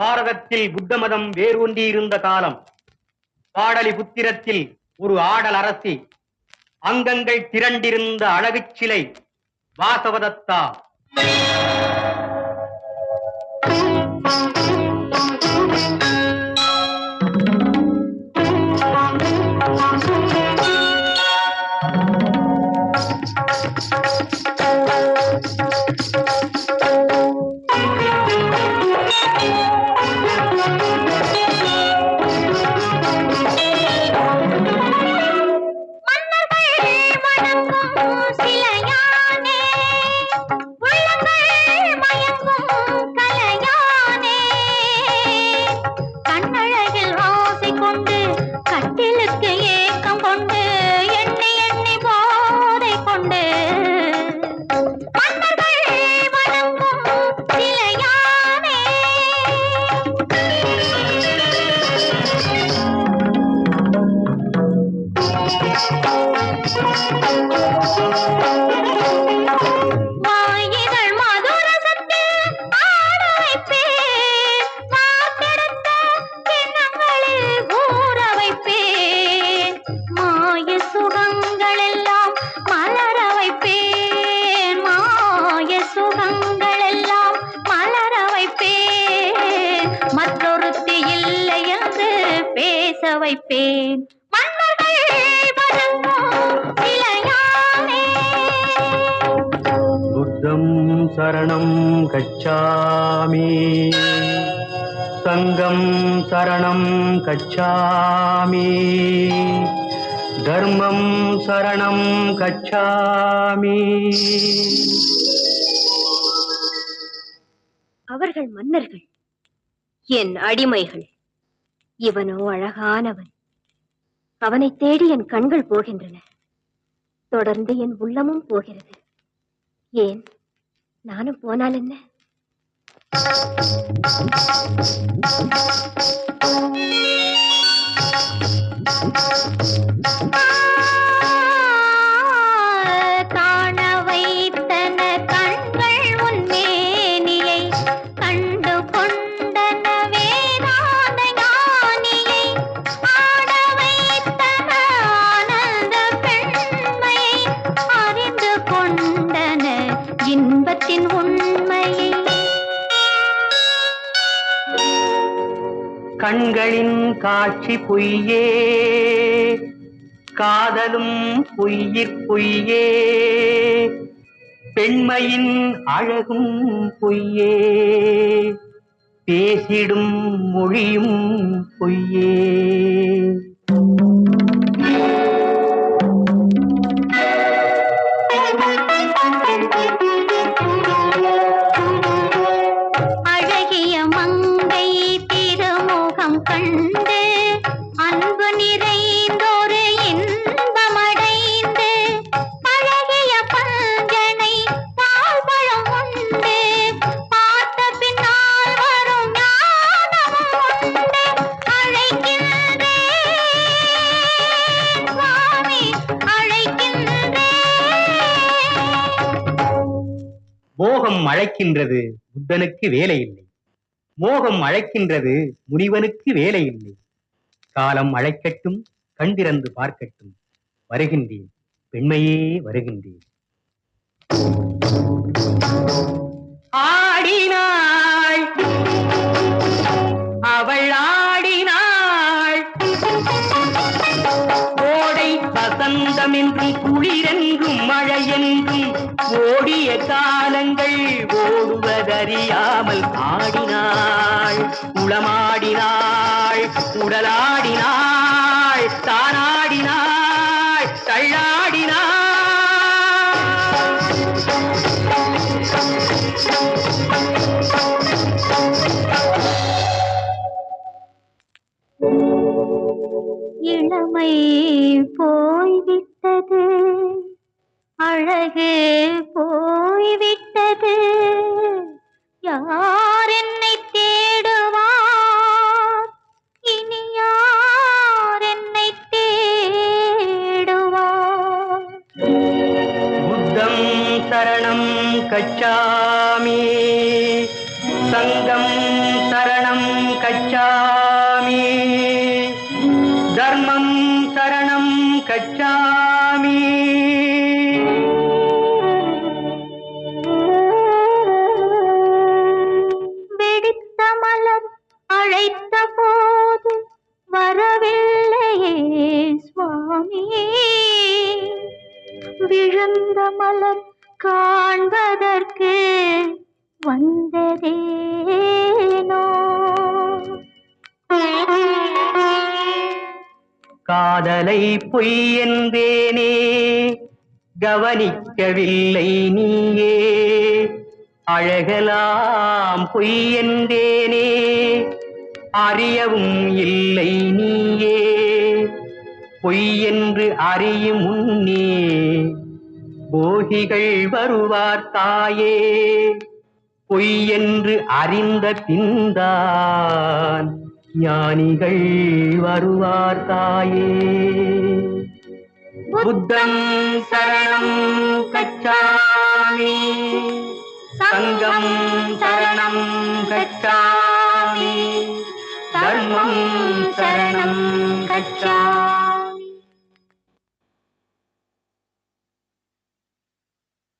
பாரதத்தில் புத்த மதம் வேரூன்றியிருந்த காலம். பாடலி புத்திரத்தில் ஒரு ஆடல் அரசி. அங்கங்கள் திரண்டிருந்த அழகு சிலை. வாசவதத்தா. வைப்பேன் புத்தம் சரணம் கச்சாமி. சங்கம் சரணம் கச்சாமி. தர்மம் சரணம் கச்சாமி. அவர்கள் மன்னர்கள் என் அடிமைகள். இவனோ அழகானவன். அவனை தேடி என் கண்கள் போகின்றன. தொடர்ந்து என் உள்ளமும் போகிறது. ஏன்? நானும் போனால் என்ன? கண்களின் காட்சி பொய்யே. காதலும் பொய்யிற் பொய்யே. பெண்மையின் அழகும் பொய்யே. பேசிடும் மொழியும் பொய்யே. மோகம் அழைக்கின்றது புத்தனுக்கு வேலை இல்லை மோகம் அழைக்கின்றது முனிவனுக்கு வேலை இல்லை காலம் அழைக்கட்டும் கண்டிறந்து பார்க்கட்டும். வருகின்றேன். பெண்மையே வருகின்றேன். இல்லாமல் ஆடினாள் உளமாடினாள் உடலாடினாள் தானாடினாள் தள்ளாடினாள். இளமை போய்விட்டது அழகு போய்விட்டது. யார் என்னை தேடுவார்? இனி யார் என்னை தேடுவார்? புத்தம் சரணம் கச்சா காண்பதற்கு வந்ததேனோ? காதலை பொய் என்பேனே கவனிக்கவில்லை நீயே. அழகலாம் பொய் என்றேனே அறியவும் இல்லை நீயே. பொய் என்று அறியும் உன்னே போகிகள் வருவார் தாயே. பொய் என்று அறிந்த பின்தான் ஞானிகள் வருவார் தாயே. புத்தம் சரணம் கச்சாமி. சங்கம் சரணம் கச்சாமி. தர்மம் சரணம் கச்சாமி.